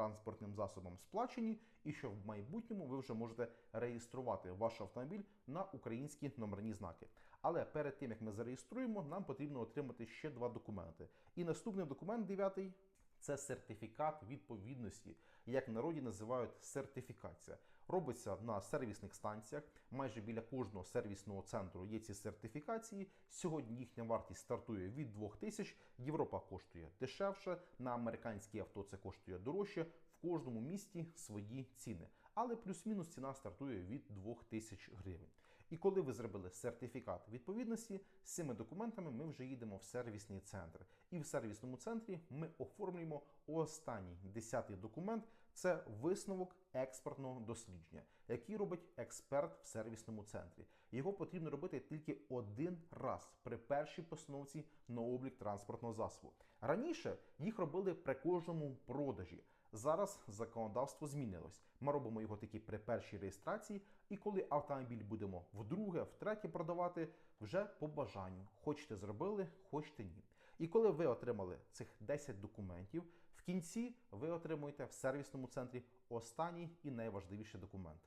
транспортним засобом сплачені, і що в майбутньому ви вже можете реєструвати ваш автомобіль на українські номерні знаки. Але перед тим як ми зареєструємо, нам потрібно отримати ще два документи. І наступний документ, дев'ятий. Це сертифікат відповідності, як народі називають сертифікація. Робиться на сервісних станціях. Майже біля кожного сервісного центру є ці сертифікації. Сьогодні їхня вартість стартує від 2000. Європа коштує дешевше. На американські авто це коштує дорожче. В кожному місті свої ціни. Але плюс-мінус ціна стартує від 2000 гривень. І коли ви зробили сертифікат відповідності, з цими документами ми вже їдемо в сервісний центр. І в сервісному центрі ми оформлюємо останній десятий документ це висновок експертного дослідження, який робить експерт в сервісному центрі. Його потрібно робити тільки один раз при першій постановці на облік транспортного засобу. Раніше їх робили при кожному продажі. Зараз законодавство змінилось. Ми робимо його тільки при першій реєстрації, і коли автомобіль будемо вдруге, втретє продавати, вже по бажанню. Хочете зробили, хочете ні. І коли ви отримали цих 10 документів, в кінці ви отримуєте в сервісному центрі останній і найважливіший документ.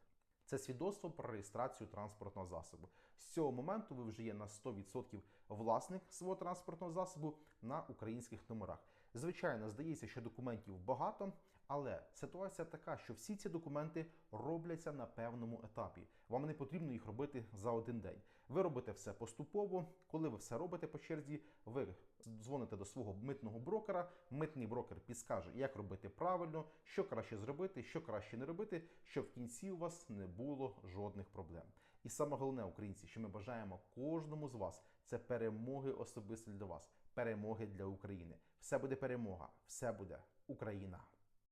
Це свідоцтво про реєстрацію транспортного засобу. З цього моменту ви вже є на 100% власник свого транспортного засобу на українських номерах. Звичайно, здається, що документів багато, але ситуація така, що всі ці документи робляться на певному етапі. Вам не потрібно їх робити за один день. Ви робите все поступово. Коли ви все робите по черзі, ви дзвоните до свого митного брокера. Митний брокер підскаже, як робити правильно, що краще зробити, що краще не робити, щоб в кінці у вас не було жодних проблем. І саме головне, українці, що ми бажаємо кожному з вас, це перемоги особисто для вас, перемоги для України. Все буде перемога, все буде Україна.